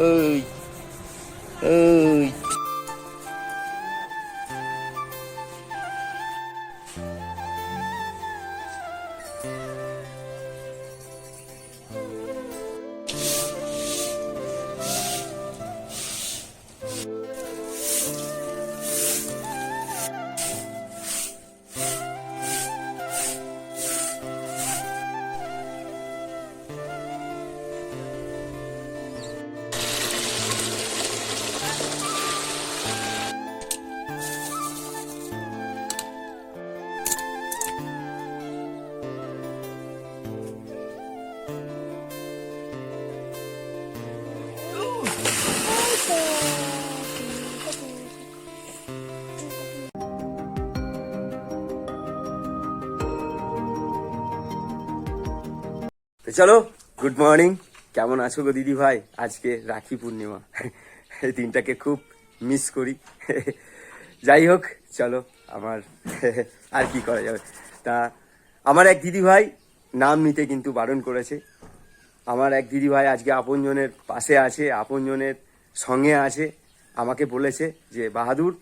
ওই ওই তো চলো গুড মর্নিং কেমন আছো গো দিদি ভাই? আজকে রাখি পূর্ণিমা। এই দিনটাকে খুব মিস করি। যাই হোক, চলো, আমার আর কি করা যাবে? তা, আমার এক দিদি ভাই নাম নিতে কিন্তু বারণ করেছে। আমার এক দিদি ভাই আজকে আপনজনের পাশে আছে, আপনজনের সঙ্গে আছে। আমাকে বলেছে যে, বাহাদুর,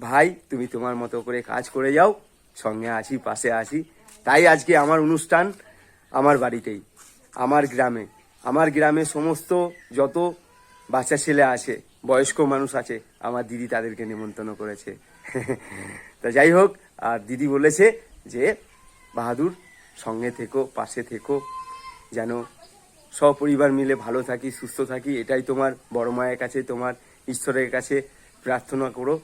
ভাই, তুমি তোমার মতো করে কাজ করে যাও। সঙ্গে আছি, পাশে আছি। তাই আজকে আমার অনুষ্ঠান আমার বাড়িতেই। আমার গ্রামে। আমার গ্রামে সমস্ত যত বাচ্চা ছেলে আছে, বয়স্ক মানুষ আছে, আমার দিদি তাদেরকে নিমন্ত্রণ করেছে। তা যাই হোক, আর দিদি বলেছে যে, বাহাদুর, সঙ্গে থেকো, পাশে থেকো, যেন সপরিবার মিলে ভালো থাকি, সুস্থ থাকি, এটাই তোমার বড় মায়ের কাছে, তোমার ঈশ্বরের কাছে প্রার্থনা করো।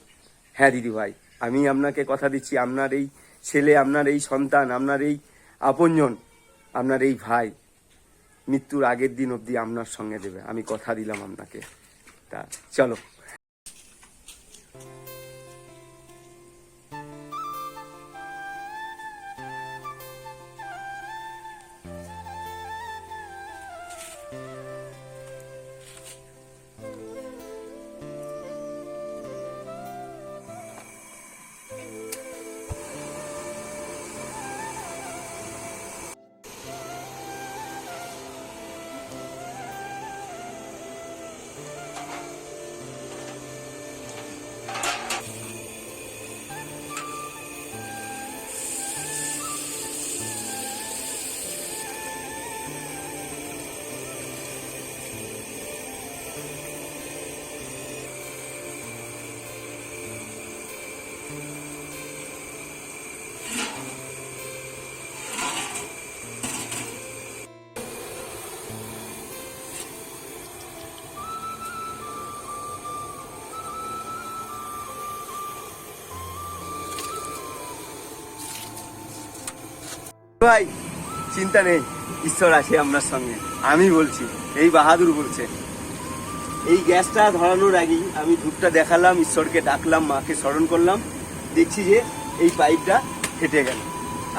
হ্যাঁ দিদি ভাই, আমি আপনাকে কথা দিচ্ছি, আপনার এই ছেলে, আপনার এই সন্তান, আপনার এই আপনজন, আপনার এই ভাই মৃত্যুর আগের দিন অবধি আপনার সঙ্গে দেবে। আমি কথা দিলাম আপনাকে। তা চলো। ভাই চিন্তা নেই ঈশ্বর আছে আপনার সঙ্গে। আমি বলছি এই বাহাদুর বলছে এই গ্যাসটা ধরানোর আগেই আমি ধূপটা দেখালাম ঈশ্বরকে ডাকলাম মাকে স্মরণ করলাম দেখছি যে এই পাইপটা ফেটে গেল।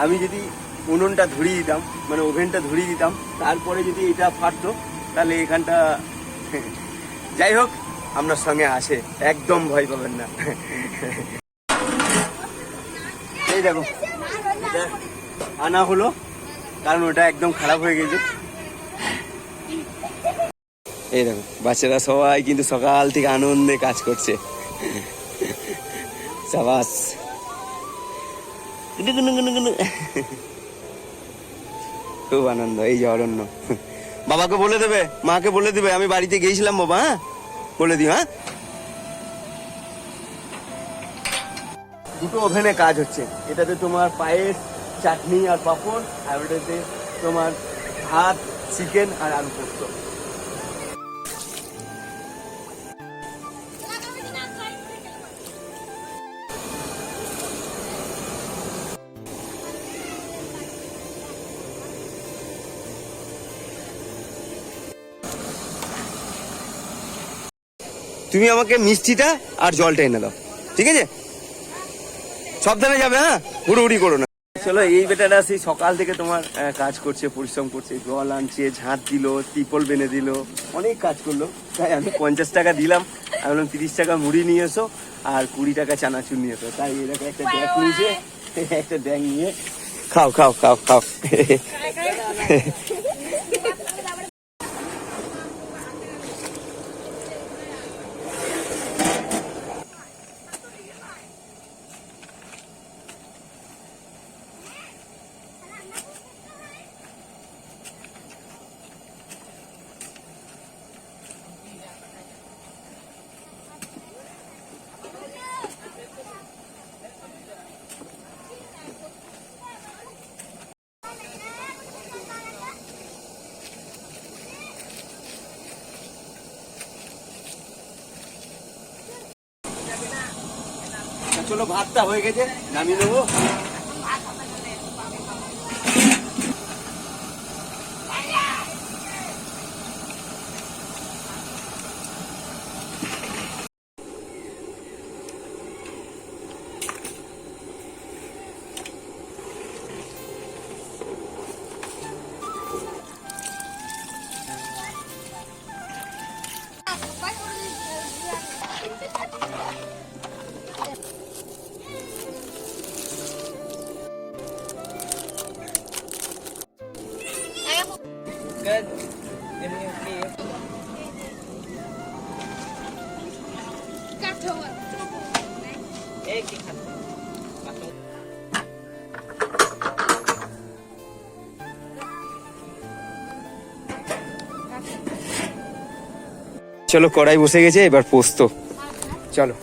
আমি যদি উনুনটা ধরিয়ে দিতাম মানে ওভেনটা ধরিয়ে দিতাম তারপরে যদি এটা ফাটতো তাহলে এখানটা যাই হোক আপনার সঙ্গে আসে একদম ভয় পাবেন না। এই দেখো আনা হলো, কারণ ওটা একদম খারাপ হয়ে গেছে। এই দেখো, বাচ্চারা সবাই কিন্তু সকাল থেকে আনন্দে কাজ করছে। সাবাস। খুব আনন্দ, এই যে অরণ্য। বাবাকে বলে দেবে, মাকে বলে দেবে, আমি বাড়িতে গিয়েছিলাম বাবা হ্যাঁ? বলে দিও হ্যাঁ? দুটো ওভেনে কাজ হচ্ছে। এটাতে তোমার পায়েস চাটনি আর পাঁপড়, আর ওটাতে তোমার ভাত চিকেন আর আলু পোস্ত। তুমি আমাকে মিষ্টিটা আর জলটা এনে দাও, ঠিক আছে? সাবধানে যাবে হ্যাঁ? হুড়ুহুড়ি করো না। চলো এই বেটাটা সেই সকাল থেকে তোমার কাজ করছে পরিশ্রম করছে জল আনছে ঝাঁট দিল তিপল বেঁধে দিল অনেক কাজ করল। তাই আমি পঞ্চাশ টাকা দিলাম আমি বললাম তিরিশ টাকা মুড়ি নিয়ে এসো আর কুড়ি টাকা চানাচুর নিয়ে এসো। তাই এরকম একটা ব্যাগ নিয়েছে একটা ব্যাগ নিয়ে খাও খাও। খাও খাও। চলো ভাতটা হয়ে গেছে নামিয়ে নেব। চলো কড়াই বসে গেছে এবার পোস্ত। চলো।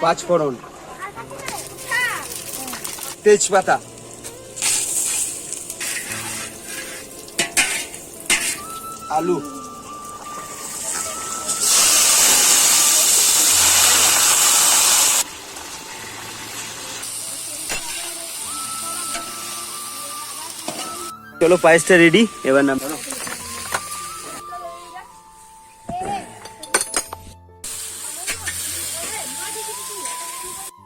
পাঁচ ফোড়ন। তেজপাতা। আলু। চলো পায়েসটা রেডি এবার নাম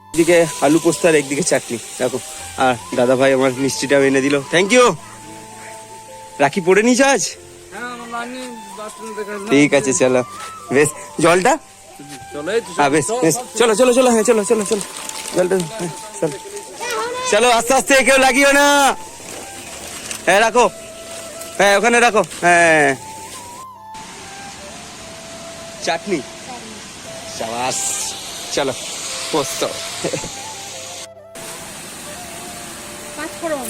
একদিকে আলু পোস্ত আর একদিকে চাটনি দেখো। আর দাদা ভাই আমার মিষ্টিটা এনে দিল। থ্যাংক ইউ রাখি পড়ে নিস আজ? ঠিক আছে চলো। বেশ জলটা? হ্যাঁ চলো চলো চলো হ্যাঁ চলো চলো চলো। জলটা হ্যাঁ, চলো। চলো আস্তে আস্তে কেউ লাগিও না। হ্যাঁ রাখো। হ্যাঁ ওখানে রাখো। হ্যাঁ। চাটনি। সাবাস। চলো পোস্ত। পাঁচফোড়ন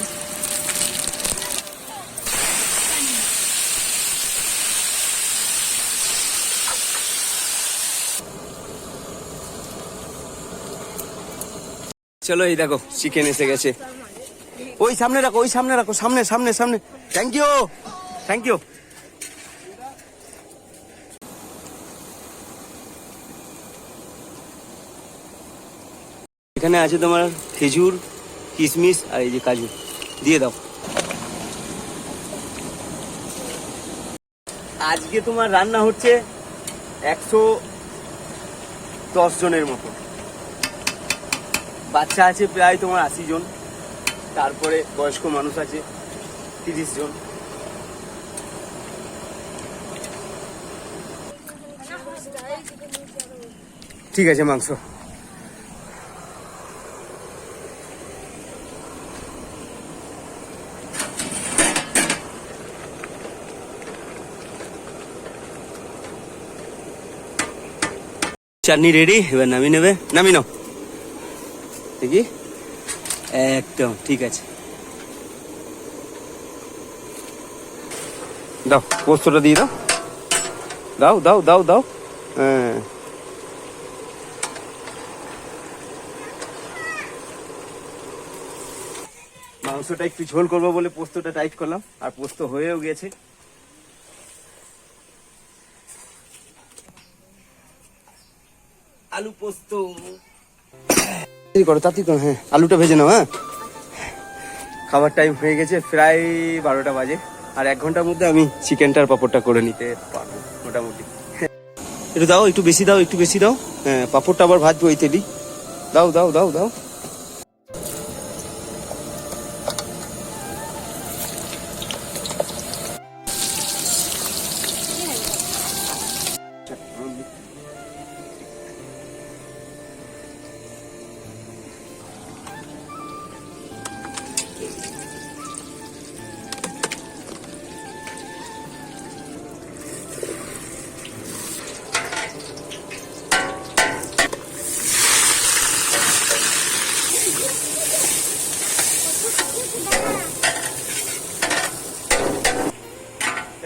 চলো এই দেখো চিকেন এসে গেছে। ওই সামনে রাখো, ওই সামনে রাখো, সামনে সামনে সামনে। থ্যাংক ইউ থ্যাংক ইউ এখানে আছে তোমার খেজুর, কিশমিশ আর এই যে কাজু। দিয়ে দাও। আজকে তোমার রান্না হচ্ছে একশো দশ জনের মতো। বাচ্চা আছে প্রায় তোমার আশি জন। তারপরে বয়স্ক মানুষ আছে, তিরিশ জন। ঠিক আছে, মাংস। চাটনি রেডি এবার নামিয়ে নেবে? নামিয়ে নাও। দেখি। একদম ঠিক আছে। দাও পোস্তটা দিয়ে দাও। দাও দাও দাও দাও। হ্যাঁ। মাংসটা একটু ঝোল করব বলে পোস্তটা টাইট করলাম আর পোস্ত হয়েও গেছে। আলু পোস্ত। করো, তাড়াতাড়ি করো হ্যাঁ আলুটা ভেজে নাও হ্যাঁ। খাবার টাইম হয়ে গেছে, প্রায় বারোটা বাজে, আর এক ঘণ্টার মধ্যে আমি চিকেনটার পাপড়টা করে নিতে পারব, মোটামুটি। একটু দাও, একটু বেশি দাও, একটু বেশি দাও। হ্যাঁ পাপড়টা আবার ভাজবো ওই তেলি দাও দাও দাও দাও।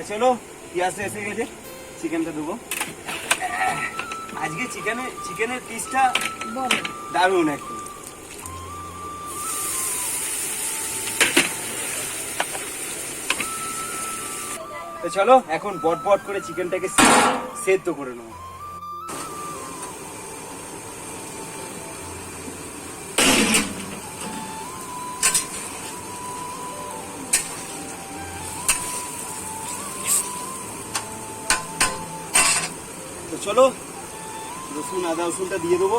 চলো পেঁয়াজটা এসে গেছে? চিকেনটা দেবো। আজকে চিকেনে, চিকেনের পিসটা দারুণ একটু চলো, এখন বট বট করে চিকেনটাকে সেদ্ধ করে নেব। চলো রসুন আদা রসুনটা দিয়ে দেবো।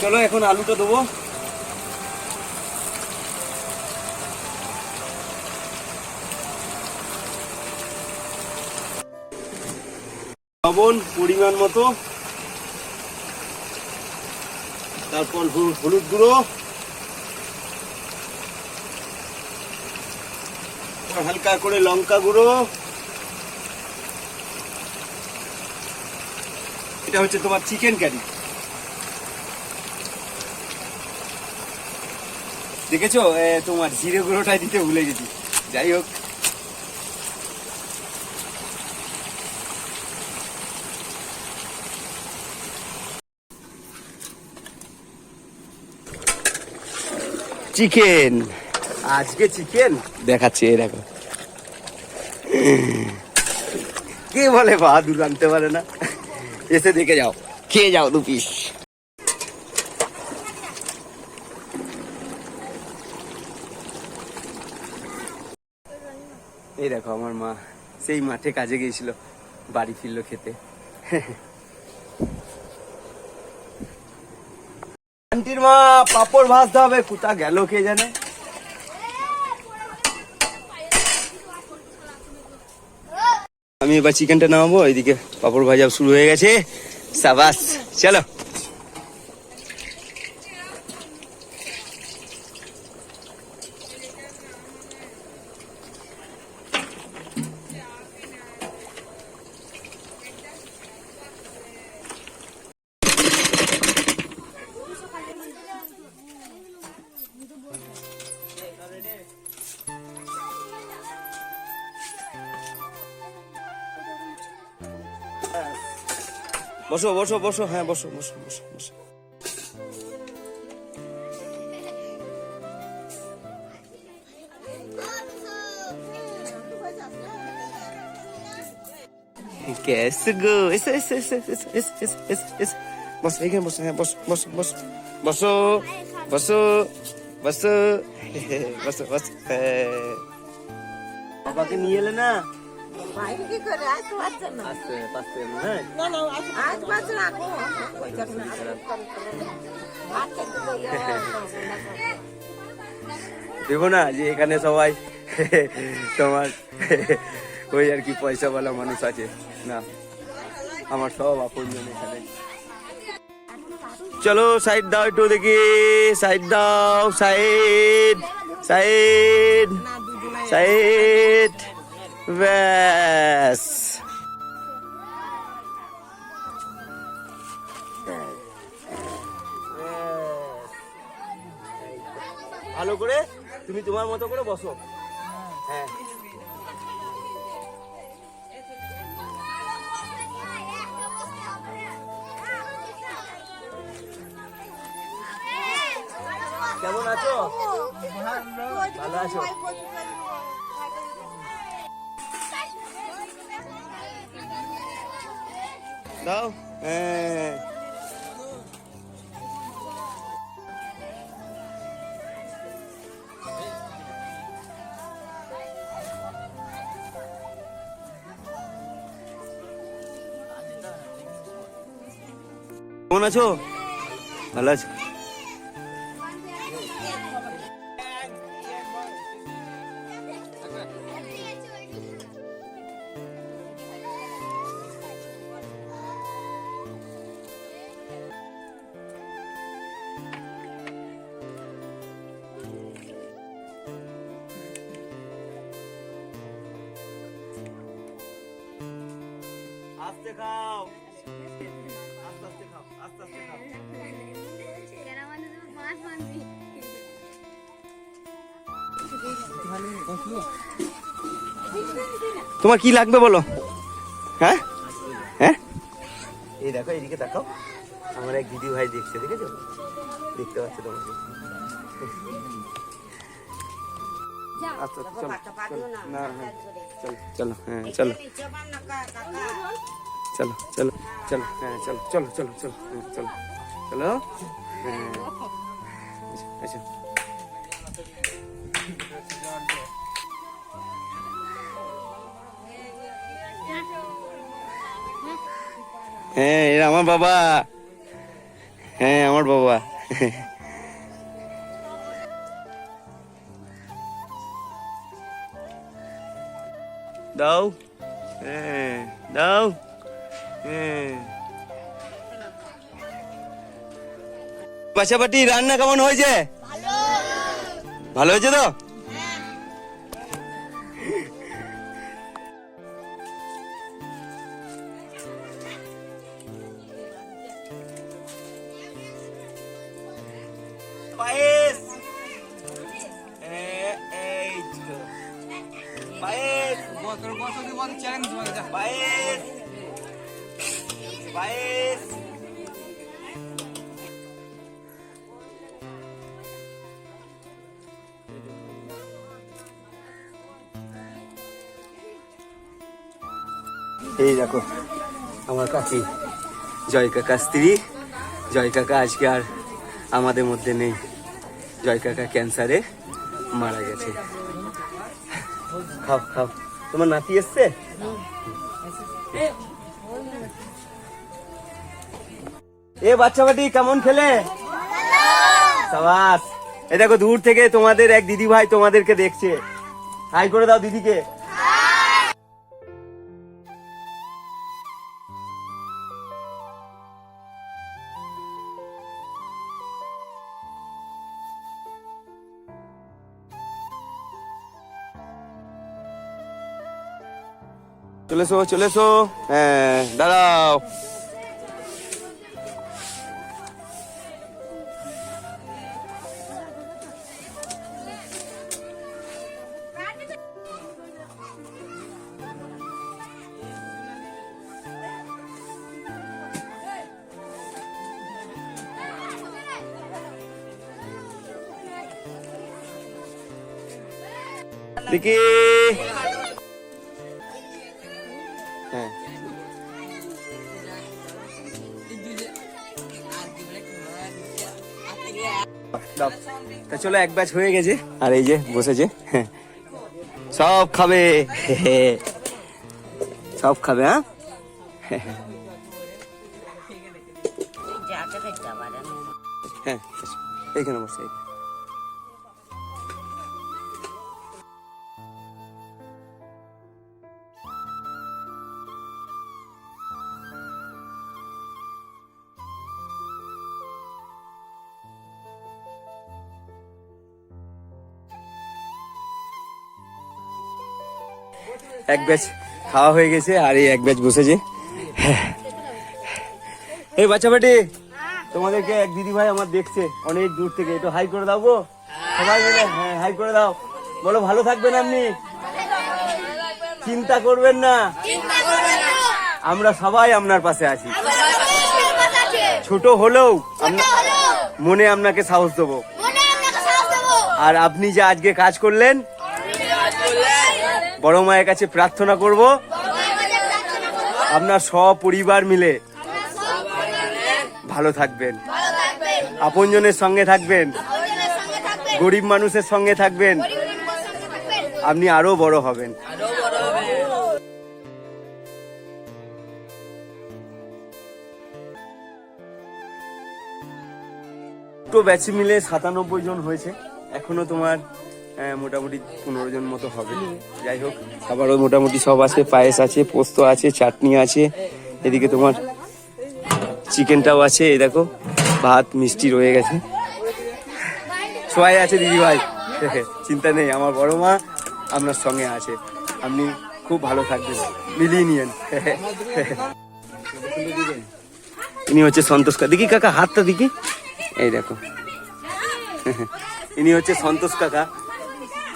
চলো এখন আলুটা দেবো। লবণ পরিমাণ মতো। তারপর হলুদ গুঁড়ো। হালকা করে লঙ্কা গুঁড়ো। এটা হচ্ছে তোমার চিকেন কারি দেখেছ? তোমার জিরে গুঁড়োটাই দিতে ভুলে গেছি। যাই হোক। চিকেন। আজকে চিকেন? দেখাচ্ছি এই দেখো। কে বলে বাহাদুর আনতে পারে না? এসে দেখে যাও। খেয়ে যাও দু পিস এই দেখো আমার মা সেই মাঠে কাজে গিয়েছিল বাড়ি ফিরলো খেতে। আন্টির মা পাপড় ভাজতে হবে কোথা গেল কে জানে? আমি এবার চিকেনটা নামাবো এইদিকে পাপড় ভাজা শুরু হয়ে গেছে। সাবাস, চলো। বসো বসো বসো হ্যাঁ বসো বসো বসো বসো। Guess go. It's, it's, it's, it's, it's, it's, it's, it's. বসো এখানে বসো হ্যাঁ বাবাকে নিয়ে এলে না বাইরে কি করে না আস্তে হ্যাঁ আজ কো ইয়া দেবো না যে এখানে সবাই তোমার ওই আর কি পয়সাওয়ালা মানুষ আছে না আমার সব আপনজন এখানে চলো সাইড দাও একটু দেখি সাইড দাও সাইড সাইড সাইড ব্যাস ভালো করে তুমি তোমার মতো করে বসো। হ্যাঁ। কেমন আছো? ভালো আছো? দাও হ্যাঁ কেমন আছো? ভালো আছো। আস্তে খাও। আস্তে আস্তে খাও আস্তে আস্তে খাও। তোমার কি লাগবে বলো? হ্যাঁ? হ্যাঁ? এই দেখো এইদিকে দেখাও। আমার এক দিদি ভাই দেখছে দেখেছ? দেখতে পাচ্ছে তোমাকে। আচ্ছা চলো না। হ্যাঁ চলো চলো হ্যাঁ চলো। চলো চলো চলো হ্যাঁ চলো চলো চলো চলো হ্যাঁ চলো চলো হ্যাঁ। আচ্ছা। হ্যাঁ এরা আমার বাবা। হ্যাঁ আমার বাবা। দাও হ্যাঁ দাও হ্যাঁ পাশাপাশি রান্না কেমন হয়েছে? ভালো হয়েছে তো? পায়েস। এই তো। পায়েস পায়েস পায়েস। এই দেখো, আমার কাকি, জয় কাকা স্ত্রী। জয় কাকা আজকে আর আমাদের মধ্যে নেই। জয় কাকা ক্যান্সারে মারা গেছে। খাও খাও। তোমার নাতি এসছে? এ বাচ্চা বাটি কেমন খেলে? এ দেখো, দূর থেকে তোমাদের এক দিদি ভাই তোমাদেরকে দেখছে। হাই করে দাও দিদিকে। চলে এসো চলে এসো। হ্যাঁ দাঁড়াও। দেখি চলো এক ব্যাচ হয়ে গেছে আর এই যে বসেছে হ্যাঁ। সব খাবে সব খাবে হ্যাঁ হ্যাঁ এসো। বসে এক ব্যাচ খাওয়া হয়ে গেছে আর এই এক ব্যাচ বসেছে। এই বাচ্চা বেটি তোমাদেরকে এক দিদি ভাই আমার দেখছে অনেক দূর থেকে। একটু হাই করে দাও গো। সবাই মিলে হ্যাঁ হাই করে দাও। বলো ভালো থাকবেন আপনি? চিন্তা করবেন না। আমরা সবাই আপনার পাশে আছি। ছোট হলেও মনে আপনাকে সাহস দেবো। আর আপনি যে আজকে কাজ করলেন বড় মায়ের কাছে প্রার্থনা করব। আপনার সপরিবার মিলে ভালো থাকবেন। আপনজনের সঙ্গে থাকবেন। গরিব মানুষের সঙ্গে থাকবেন। আপনি আরও বড় হবেন। দুটো ব্যাচে মিলে সাতানব্বই জন হয়েছে। এখনও তোমার মোটামুটি পনেরো জন মতো হবে। যাই হোক আবারও মোটামুটি সব আছে পায়েস আছে পোস্ত আছে চাটনি আছে। এদিকে তোমার চিকেনটাও আছে এই দেখো ভাত মিষ্টি রয়ে গেছে। সবাই আছে দিদি ভাই চিন্তা নেই আমার বড় মা আপনার সঙ্গে আছে। আপনি খুব ভালো থাকবেন মিলিয়ে নিয়েন। ইনি হচ্ছে সন্তোষ কাকা দেখি কাকা হাতটা দেখি। এই দেখো। ইনি হচ্ছে সন্তোষ কাকা।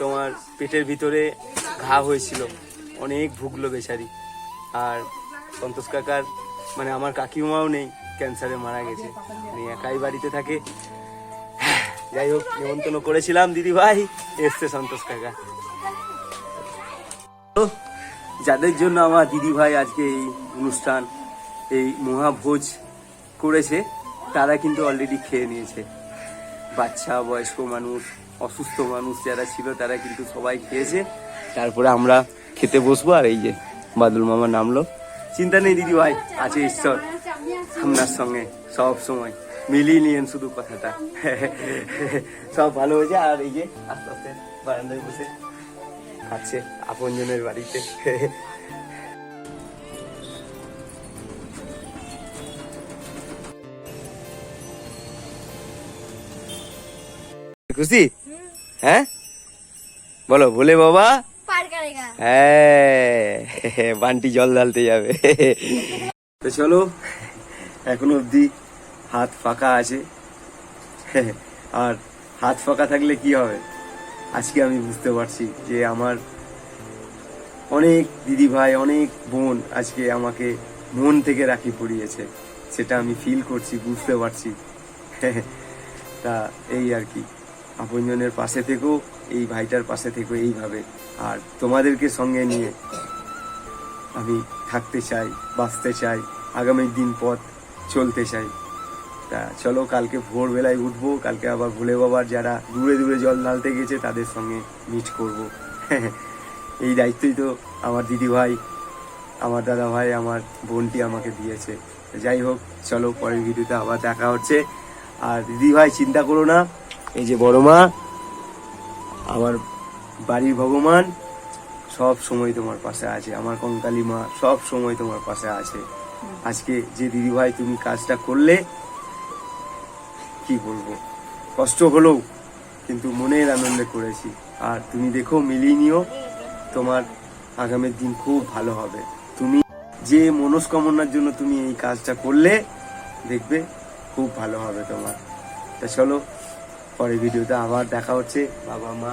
তোমার পেটের ভিতরে ঘা হয়েছিল। অনেক ভুগলো বেচারি। আর সন্তোষ কাকার মানে আমার কাকিমাও নেই, ক্যান্সারে মারা গেছে। উনি একাই বাড়িতে থাকে। যাই হোক, নিমন্ত্রণ করেছিলাম দিদি ভাই এসছে সন্তোষ কাকা। যাদের জন্য আমার দিদি ভাই আজকে এই অনুষ্ঠান, এই মহাভোজ করেছে, তারা কিন্তু অলরেডি খেয়ে নিয়েছে। বাচ্চা, বয়স্ক মানুষ অসুস্থ মানুষ যারা ছিল, তারা কিন্তু সবাই খেয়েছে। তারপরে আমরা খেতে বসবো আর এই যে বাদুল মামা নামলো। চিন্তা নেই দিদি ভাই, আছে ঈশ্বর। আপনার সঙ্গে, সব সময়। মিলিয়ে নিয়েন শুধু কথাটা। সব ভালো হয়েছে আর এই যে আস্তে আস্তে বারান্দায় বসে খাচ্ছে আপনজনের বাড়িতে। খুশি? হ্যাঁ? বলো ভুলে বাবা? হ্যাঁ বান্টি জল ঢালতে যাবে। তো চলো এখন অবধি হাত ফাঁকা আছে। আর হাত ফাঁকা থাকলে কি হবে? আজকে আমি বুঝতে পারছি যে আমার অনেক দিদি ভাই অনেক বোন আজকে আমাকে মন থেকে রাখি পড়িয়েছে। সেটা আমি ফিল করছি বুঝতে পারছি। তা এই আর কি। আপনজনের পাশে থেকেও এই ভাইটার পাশে থেকেও এইভাবে। আর তোমাদেরকে সঙ্গে নিয়ে আমি থাকতে চাই, বাঁচতে চাই, আগামী দিন পথ চলতে চাই। তা চলো, কালকে ভোরবেলায় উঠবো, কালকে আবার ভোলে বাবার যারা দূরে দূরে জল ঢালতে গেছে, তাদের সঙ্গে মিট করব। এই দায়িত্বই তো আমার দিদি ভাই, আমার দাদা ভাই, আমার বোনটি আমাকে দিয়েছে। যাই হোক, চলো পরের ভিডিওতে আবার দেখা হচ্ছে। আর দিদি ভাই, চিন্তা করো না এই যে বড় মা, আমার বাড়ির ভগবান, সব সময় তোমার পাশে আছে। আমার কঙ্কালী মা সব সময় তোমার পাশে আছে। আজকে যে দিদি ভাই তুমি কাজটা করলে, কি বলব? কষ্ট হলেও কিন্তু মনের আনন্দে করেছি। আর তুমি দেখো, মিলিয়ে নিও, তোমার আগামীর দিন খুব ভালো হবে। তুমি যে মনস্কামনার জন্য তুমি এই কাজটা করলে, দেখবে খুব ভালো হবে তোমার। তা চলো পরের ভিডিওতে আবার দেখা হচ্ছে। বাবা, মা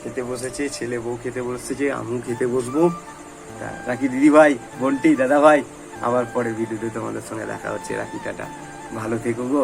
খেতে বসেছে, ছেলে বউ খেতে বসেছে, আমিও খেতে বসবো। রাখি দিদি ভাই, বোনটি, দাদা ভাই, আবার পরের ভিডিওতে তোমাদের সঙ্গে দেখা হচ্ছে। রাখি, টাটা। ভালো থেকো গো।